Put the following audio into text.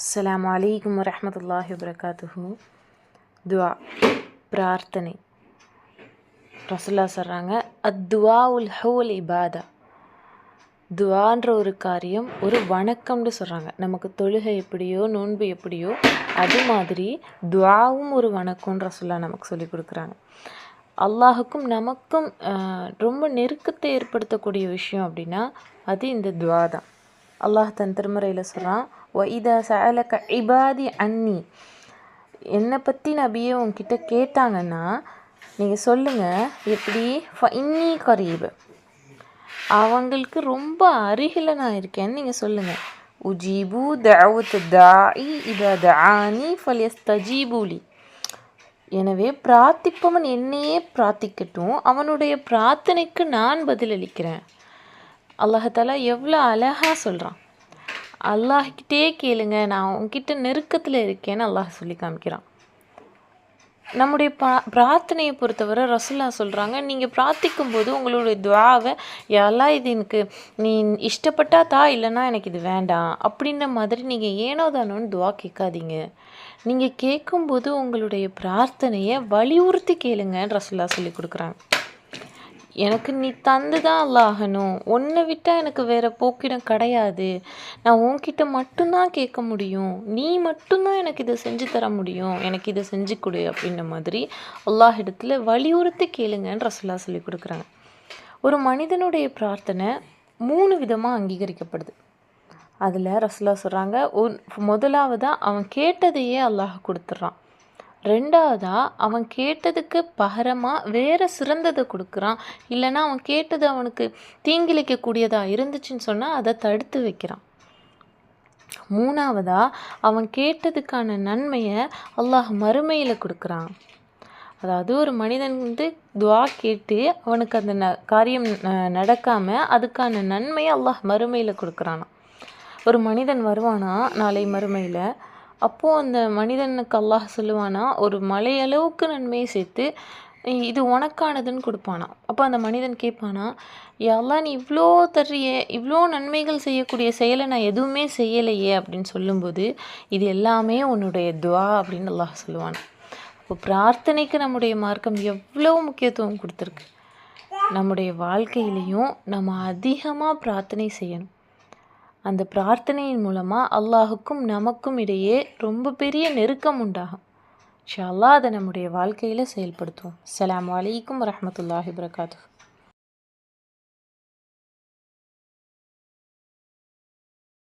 அஸ்லாம் வலைக்கம் வரமத்துல்லாஹி வபரகாத்துஹு துவா பிரார்த்தனை ரசுல்லா சொல்கிறாங்க அத்வா உல் ஹவுல் இபாதா துவான்ற ஒரு காரியம் ஒரு வணக்கம்னு சொல்கிறாங்க நமக்கு தொழுகை எப்படியோ நோன்பு எப்படியோ அது மாதிரி துவாவும் ஒரு வணக்கம்னு ரசுல்லா நமக்கு சொல்லி கொடுக்குறாங்க அல்லாஹுக்கும் நமக்கும் ரொம்ப நெருக்கத்தை ஏற்படுத்தக்கூடிய விஷயம் அப்படின்னா அது இந்த துவா தான் அல்லாஹ் தன் திருமறையில் சொல்கிறான் ஒ இதா சஅலக இபாதி அன்னி. என்னை பற்றி நபியே உங்ககிட்ட கேட்டாங்கன்னா நீங்கள் சொல்லுங்கள் எப்படி? ஃப இன்னி கரீபு. அவங்களுக்கு ரொம்ப அருகில் நான் இருக்கேன்னு நீங்கள் சொல்லுங்கள் உஜீபு தஅவத் தாஇ இதா ஃபலியஸ் தஜீபூலி எனவே பிரார்த்திப்பவன் என்னையே பிரார்த்திக்கட்டும் அவனுடைய பிரார்த்தனைக்கு நான் பதிலளிக்கிறேன். அல்லாஹாலா எவ்வளோ அழகாக சொல்கிறான் அல்லாஹ்கிட்டே கேளுங்க நான் உங்ககிட்ட நெருக்கத்தில் இருக்கேன்னு அல்லாஹ் சொல்லி காமிக்கிறான். நம்முடைய பா பிரார்த்தனையை பொறுத்தவரை ரசுல்லா சொல்கிறாங்க நீங்கள் பிரார்த்திக்கும் போது உங்களுடைய துவாவை எல்லாம் இது எனக்கு நீ இஷ்டப்பட்டா தா இல்லைன்னா எனக்கு இது வேண்டாம். அப்படின்ற மாதிரி நீங்கள் ஏனோ தானோன்னு துவா கேட்காதீங்க. நீங்கள் கேட்கும்போது உங்களுடைய பிரார்த்தனையை வலியுறுத்தி கேளுங்கன்னு ரசுல்லா சொல்லி கொடுக்குறாங்க. எனக்கு நீ தந்து தான் ஆகணும் உன்னை விட்டால் எனக்கு வேறு போக்கிடம் கிடையாது. நான் உன்கிட்ட மட்டும்தான் கேட்க முடியும். நீ மட்டும்தான் எனக்கு இதை செஞ்சு தர முடியும். எனக்கு இதை செஞ்சு கொடு அப்படின்ற மாதிரி அல்லாஹ் இடத்துல வலியுறுத்தி கேளுங்கன்னு ரசுல்லா சொல்லி கொடுக்குறாங்க. ஒரு மனிதனுடைய பிரார்த்தனை மூணு விதமாக அங்கீகரிக்கப்படுது. அதில் ரசுல்லா சொல்கிறாங்க ஒன் முதலாவதாக அவன் கேட்டதையே அல்லாஹ் கொடுத்துட்றான். ரெண்டாவதாக அவன் கேட்டதுக்கு பகரமாக வேறு சிறந்ததை கொடுக்குறான். இல்லைன்னா அவன் கேட்டது அவனுக்கு தீங்கிழைக்கக்கூடியதாக இருந்துச்சுன்னு சொன்னால் அதை தடுத்து வைக்கிறான். மூணாவதாக அவன் கேட்டதுக்கான நன்மையை அல்லாஹ் மறுமையில் கொடுக்குறான். அதாவது ஒரு மனிதன் வந்து துவா கேட்டு அவனுக்கு அந்த ந காரியம் நடக்காமல் அதுக்கான நன்மையை அல்லாஹ் மறுமையில் கொடுக்குறானா ஒரு மனிதன் வருவானா நாளை மறுமையில்? அப்போது அந்த மனிதனுக்கு அல்லாஹ் சொல்லுவானா ஒரு மலையளவுக்கு நன்மையை சேர்த்து இது உனக்கானதுன்னு கொடுப்பானா? அப்போ அந்த மனிதன் கேட்பானா யாரெல்லாம் நீ இவ்வளோ தர்றியே இவ்வளோ நன்மைகள் செய்யக்கூடிய செயலை நான் எதுவுமே செய்யலையே அப்படின்னு சொல்லும்போது இது எல்லாமே உன்னுடைய துவா அப்படின்னு அல்லாஹ் சொல்லுவானா. அப்போ பிரார்த்தனைக்கு நம்முடைய மார்க்கம் எவ்வளோ முக்கியத்துவம் கொடுத்துருக்கு. நம்முடைய வாழ்க்கையிலையும் நம்ம அதிகமாக பிரார்த்தனை செய்யணும். அந்த பிரார்த்தனையின் மூலமாக அல்லாஹுக்கும் நமக்கும் இடையே ரொம்ப பெரிய நெருக்கம் உண்டாகும். இன்ஷா அதை நம்முடைய வாழ்க்கையில் செயல்படுத்துவோம். அலாம் வலைக்கம் வரமத்துல்லாஹி வரகாத்து